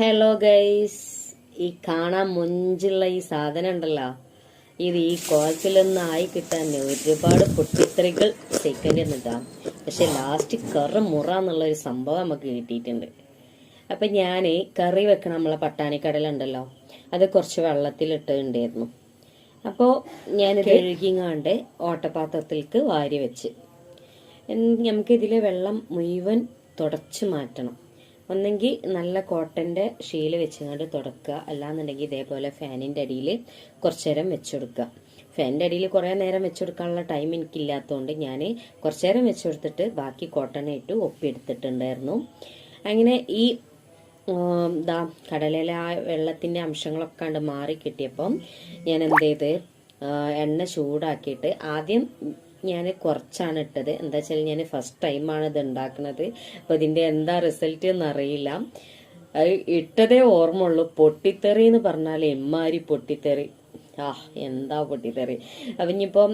Hello guys ഈ കാണാൻ മുഞ്ചുള്ള ഈ സാധനം ഉണ്ടല്ലോ. ഇത് ഈ കോലത്തിലൊന്നും ആയി കിട്ടാൻ ഒരുപാട് പൊട്ടിത്തെറികൾ സെക്കൻഡ് വന്നിട്ടാണ് പക്ഷെ ലാസ്റ്റ് കറ മുറ എന്നുള്ള ഒരു സംഭവം നമുക്ക് കിട്ടിയിട്ടുണ്ട്. അപ്പൊ ഞാൻ കറി വെക്കണ നമ്മളെ പട്ടാണിക്കടലുണ്ടല്ലോ അത് കുറച്ച് വെള്ളത്തിലിട്ടുണ്ടായിരുന്നു അപ്പോൾ ഞാൻ കഴുകിങ്ങാണ്ട് ഓട്ടപാത്രത്തിലേക്ക് വാരി വെച്ച്. നമുക്കിതിലെ വെള്ളം മുഴുവൻ തുടച്ച് മാറ്റണം. ഒന്നെങ്കിൽ നല്ല കോട്ടന്റെ ഷീൽ വെച്ചുകൊണ്ട് തുടക്കുക. അല്ലാന്നുണ്ടെങ്കിൽ ഇതേപോലെ ഫാനിന്റെ അടിയിൽ കുറച്ചു നേരം വെച്ചുകൊടുക്കുക ഫാനിന്റെ അടിയിൽ കുറേ നേരം വെച്ചുകൊടുക്കാനുള്ള ടൈം എനിക്കില്ലാത്തതുകൊണ്ട് ഞാൻ കുറച്ചു നേരം വെച്ചുകൊടുത്തിട്ട് ബാക്കി കോട്ടണായിട്ട് ഒപ്പിയെടുത്തിട്ടുണ്ടായിരുന്നു. അങ്ങനെ ഈ എന്താ കടലിലെ ആ വെള്ളത്തിന്റെ അംശങ്ങളൊക്കെ കണ്ട് മാറി കിട്ടിയപ്പം ഞാൻ എന്ത് ചെയ്ത് എണ്ണ ചൂടാക്കിയിട്ട് ആദ്യം ഞാൻ കുറച്ചാണ് ഇട്ടത്. എന്താ വെച്ചാൽ ഞാൻ ഫസ്റ്റ് ടൈമാണ് ഇത് ഉണ്ടാക്കുന്നത് അപ്പൊ ഇതിന്റെ എന്താ റിസൾട്ട് എന്ന് അറിയില്ല. അത് ഇട്ടതേ ഓർമ്മ ഉള്ളൂ പൊട്ടിത്തെറി എന്ന് പറഞ്ഞാൽ എമ്മാരി പൊട്ടിത്തെറി. ആ എന്താ പൊട്ടിത്തെറി. അപ്പൊ ഇനിയിപ്പം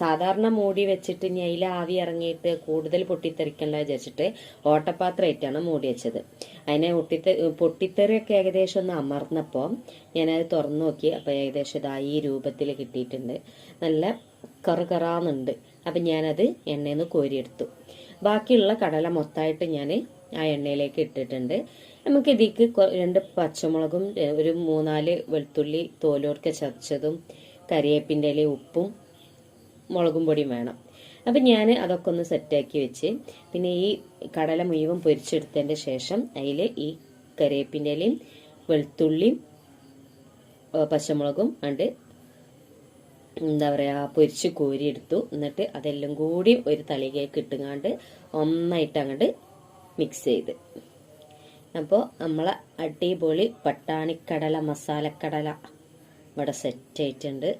സാധാരണ മൂടി വെച്ചിട്ട് ഇനി അതിൽ ആവി ഇറങ്ങിയിട്ട് കൂടുതൽ പൊട്ടിത്തെറിക്കണ്ട വിചാരിച്ചിട്ട് ഓട്ടപാത്രമായിട്ടാണ് മൂടി വെച്ചത്. അതിനെ പൊട്ടിത്തെ പൊട്ടിത്തെറിയൊക്കെ ഏകദേശം ഒന്ന് അമർന്നപ്പോൾ ഞാനത് തുറന്നു നോക്കി. അപ്പൊ ഏകദേശം ഇതായി രൂപത്തിൽ കിട്ടിയിട്ടുണ്ട്. നല്ല കറുകറാന്നുണ്ട്. അപ്പം ഞാനത് എണ്ണയിൽ നിന്ന് കോരിയെടുത്തു. ബാക്കിയുള്ള കടല മൊത്തമായിട്ട് ഞാൻ ആ എണ്ണയിലേക്ക് ഇട്ടിട്ടുണ്ട്. നമുക്ക് ഇതിക്ക് രണ്ട് പച്ചമുളകും ഒരു മൂന്നാൽ വെളുത്തുള്ളി തോലോർക്ക ചതച്ചതും കരിയേപ്പിന്റെ ഇല ഉപ്പും മുളകും പൊടിയും വേണം. അപ്പം ഞാൻ അതൊക്കെ ഒന്ന് സെറ്റാക്കി വെച്ച് പിന്നെ ഈ കടല മുഴുവൻ പൊരിച്ചെടുത്തതിന്റെ ശേഷം അതിൽ ഈ കരിവേപ്പിന്റെ ഇലയും വെളുത്തുള്ളിയും പച്ചമുളകും ഉണ്ട് എന്താ പറയാ പൊരിച്ച് കോരിയെടുത്തു എന്നിട്ട് അതെല്ലാം കൂടി ഒരു തളികയ്ക്ക് ഇട്ടുങ്ങാണ്ട് ഒന്നായിട്ട് അങ്ങോട്ട് മിക്സ് ചെയ്ത്. അപ്പോൾ നമ്മളെ അടിപൊളി പട്ടാണിക്കടല മസാലക്കടല ഇവിടെ സെറ്റ് ആയിട്ടുണ്ട്.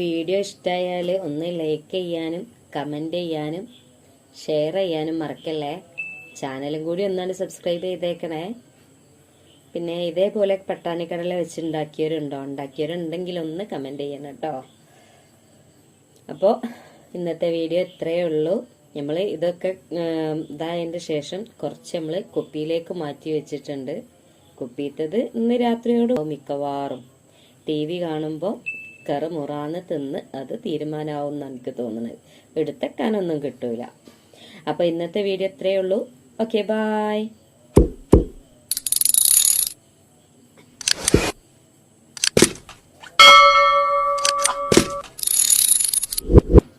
വീഡിയോ ഇഷ്ടമായാൽ ഒന്ന് ലൈക്ക് ചെയ്യാനും കമന്റ് ചെയ്യാനും ഷെയർ ചെയ്യാനും മറക്കല്ലേ? ചാനലും കൂടി ഒന്നാണ് സബ്സ്ക്രൈബ് ചെയ്തേക്കണേ. പിന്നെ ഇതേപോലെ പട്ടാണിക്കടല വെച്ച് ഉണ്ടാക്കിയവരുണ്ടോ ഉണ്ടാക്കിയവരുണ്ടെങ്കിൽ ഒന്ന് കമന്റ് ചെയ്യണം കേട്ടോ. അപ്പോൾ ഇന്നത്തെ വീഡിയോ ഇത്രയേ ഉള്ളൂ. നമ്മൾ ഇതൊക്കെ ഇതായതിന്റെ ശേഷം കുറച്ച് നമ്മൾ കുപ്പിയിലേക്ക് മാറ്റി വെച്ചിട്ടുണ്ട്. കുപ്പിയിട്ടത് ഇന്ന് രാത്രിയോട് മിക്കവാറും. ടി വി കാണുമ്പോൾ കറ് മുറാന്ന് തിന്ന് അത് തീരുമാനമാവും എന്ന് എനിക്ക് തോന്നുന്നത് എടുത്തേക്കാനൊന്നും കിട്ടൂല. അപ്പോൾ ഇന്നത്തെ വീഡിയോ ഇത്രയേ ഉള്ളൂ. Okay bye